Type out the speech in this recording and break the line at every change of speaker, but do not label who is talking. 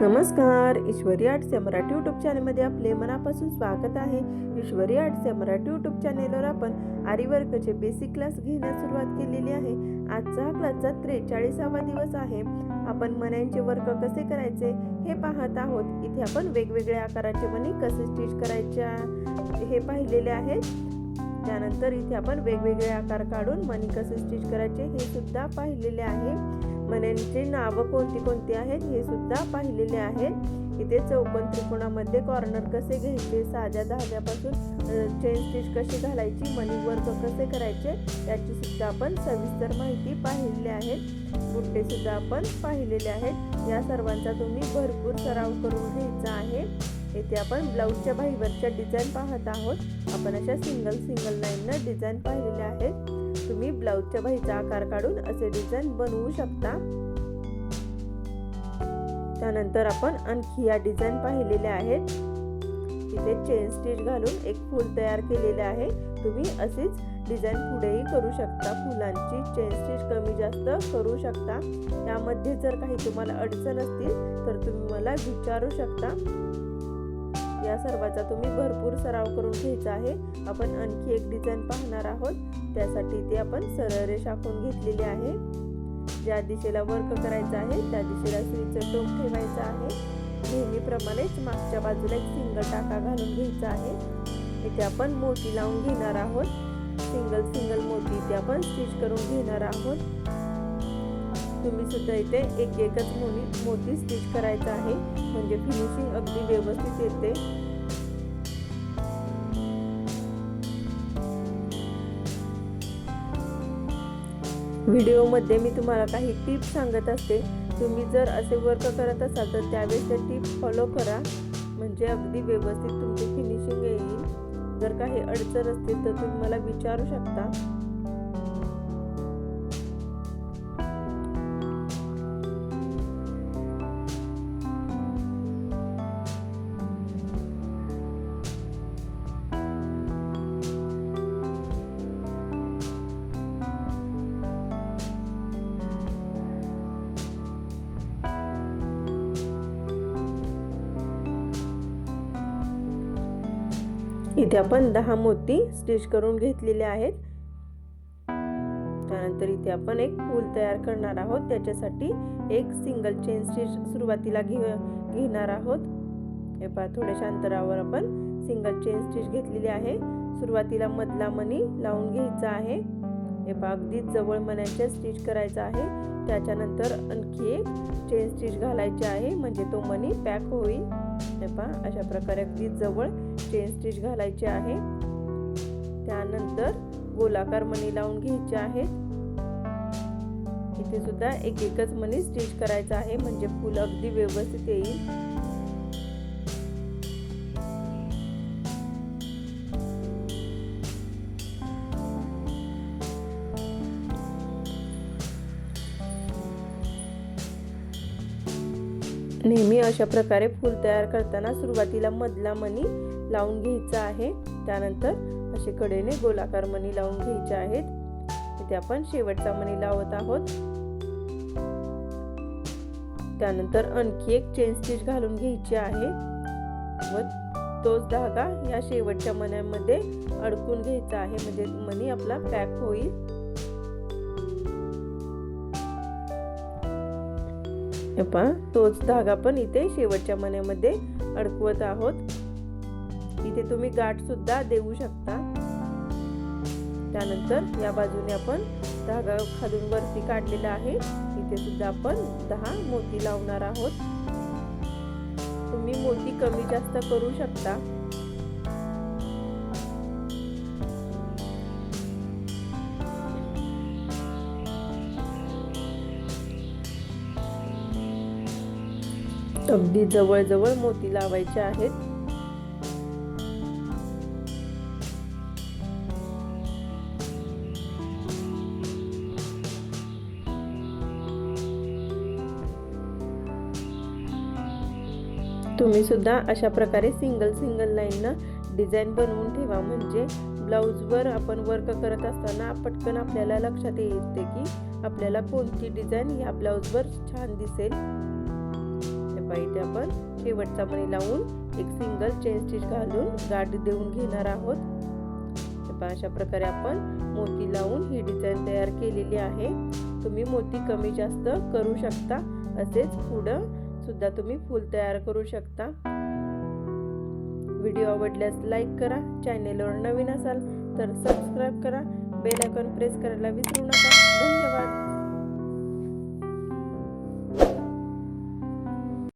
नमस्कार ईश्वरी आर्ट्स या मराठी यूट्यूब चॅनलमध्ये आपले मनापासून स्वागत आहे. ईश्वरी आर्ट्स या मराठी यूट्यूब चॅनेलवर आपण आरीवर्कचे बेसिक क्लास घेण्यास सुरुवात केलेली आहे. आजचा हा क्लासचा त्रेचाळीसावा दिवस आहे. आपण मण्यांचे वर्क कसे करायचे हे पाहत आहोत. इथे आपण वेगवेगळ्या आकाराचे मणी कसे स्टिच करायच्या हे पाहिलेले आहेत. त्यानंतर इथे आपण वेगवेगळे आकार काढून मणी कसे स्टिच करायचे हे सुद्धा पाहिलेले आहे. मण्यांची नावं कोणती कोणती आहेत हे सुद्धा पाहिलेले आहेत. इथे चौकोन त्रिकोणामध्ये कॉर्नर कसे घ्यायचे साध्या धाग्यापासून चेन स्टिच कशी घालायची मनी वर्क कसे करायचे याची सुद्धा आपण सविस्तर माहिती पाहिलेली आहे. बुट्टे सुद्धा आपण पाहिलेले आहेत. या सर्वांचा तुम्ही भरपूर सराव करून घ्यायचा आहे. येथे आपण ब्लाऊजच्या बाहीवरच्या डिझाईन पाहत आहोत. आपण अशा सिंगल सिंगल लाईननं डिझाईन पाहिलेल्या आहेत. तुम्ही ब्लाऊजच्या बाहीचा आकार काढून असे डिझाईन बनवू शकता. त्यानंतर आपण आणखी या डिझाईन पाहिलेल्या आहेत. इथे चेन स्टिच घालून एक फूल तयार केलेले आहे. तुम्ही अशीच डिझाईन पुढेही करू शकता. फुलांची चेन स्टिच कमी जास्त करू शकता. त्यामध्ये जर काही तुम्हाला अडचण असतील तर तुम्ही मला विचारू शकता. या सर्वाचा तुम्ही भरपूर सराव करून घ्यायचा आहे. आपण आणखी एक डिझाईन पाहणार आहोत. त्यासाठी ते आपण सरळ रेषा आखून घेतलेली आहे. ज्या दिशेला वर्क करायचं आहे त्या दिशेला सुईचं टोक ठेवायचं आहे. नेहमीप्रमाणेच मागच्या बाजूला एक सिंगल टाका घालून घ्यायचा आहे. इथे आपण मोती लावून घेणार आहोत. सिंगल सिंगल मोती इथे आपण स्टिच करून घेणार आहोत. तुम्ही सुद्धा इथे एक एकच मोनी मोती स्टिच करायचं आहे. म्हणजे फिनिशिंग अगदी व्यवस्थित येते. व्हिडिओमध्ये मी तुम्हाला काही टिप्स सांगत असते. तुम्ही जर असे वर्क करत असाल तर त्यावेळेस त्या टिप्स फॉलो करा. म्हणजे अगदी व्यवस्थित तुमची फिनिशिंग येईल. जर काही अडचण असतील तर तुम्ही मला विचारू शकता. इथे आपण दहा मोती स्टिच करून घेतलेले आहेत. त्यानंतर इथे आपण एक फूल तयार करणार आहोत. त्याच्यासाठी एक सिंगल चेन स्टिच सुरुवातीला घे घेणार आहोत. हे पहा थोड्याशा अंतरावर आपण सिंगल चेन स्टिच घेतलेली आहे. सुरुवातीला मधला मनी लावून घ्यायचा आहे. हे पहा अगदीच जवळ मण्यांच्या स्टिच करायचा आहे. त्याच्यानंतर आणखी एक चेन स्टिच घालायचे आहे. म्हणजे तो मनी पॅक होईल. हे पहा अशा प्रकारे अगदी जवळ चेन स्टिच घालायचे आहे. त्यानंतर गोलाकार मणी लावून घ्यायचे आहेत इथे सुद्धा एक एकच मणी स्टिच करायचा आहे. म्हणजे फुल अगदी व्यवस्थित येईल. नेहमी अशा प्रकारे फूल तयार करताना सुरुवातीला मधला मणी लावून घ्यायचा आहे. त्यानंतर असे कडेने गोलाकार मणी लावून घ्यायचे आहेत. इथे आपण शेवटचा मणी लावत आहोत. त्यानंतर आणखी एक चेन स्टिच घालून घ्यायची आहे. व तोच धागा या शेवटच्या मण्यामध्ये अडकून घ्यायचा आहे. म्हणजे मणी आपला पॅक होईल. पहा तोच धागा पण इथे शेवटच्या मण्यामध्ये अडकवत आहोत. इथे तुम्ही गाठ सुद्धा देऊ शकता. त्यानंतर या बाजूने आपण धागा खालून वरती काढलेला आहे. इथे सुद्धा आपण दहा मोती लावणार आहोत. तुम्ही मोती कमी जास्त करू शकता. अगदी जवळजवळ मोती लावायचे आहेत. तुम्ही सुद्धा अशा प्रकारे सिंगल सिंगल लाईननं डिझाईन बनवून ठेवा. म्हणजे ब्लाऊजवर आपण वर्क करत असताना पटकन आपल्याला लक्षात येते की आपल्याला कोणती डिझाईन या ब्लाऊजवर छान दिसेल. पाहिजे इथे आपण शेवटचा मणी लावून एक सिंगल चेन स्टिच घालून गाठ देऊन घेणार आहोत. अशा प्रकारे आपण मोती लावून ही डिझाईन तयार केलेली आहे. तुम्ही मोती कमी जास्त करू शकता असेच पुढं सुद्धा तुम्ही फूल तयार करू शकता. व्हिडिओ आवडल्यास लाईक करा चॅनेलवर नवीन असाल तर सबस्क्राईब करा बेल आयकॉन प्रेस करायला विसरू नका. धन्यवाद!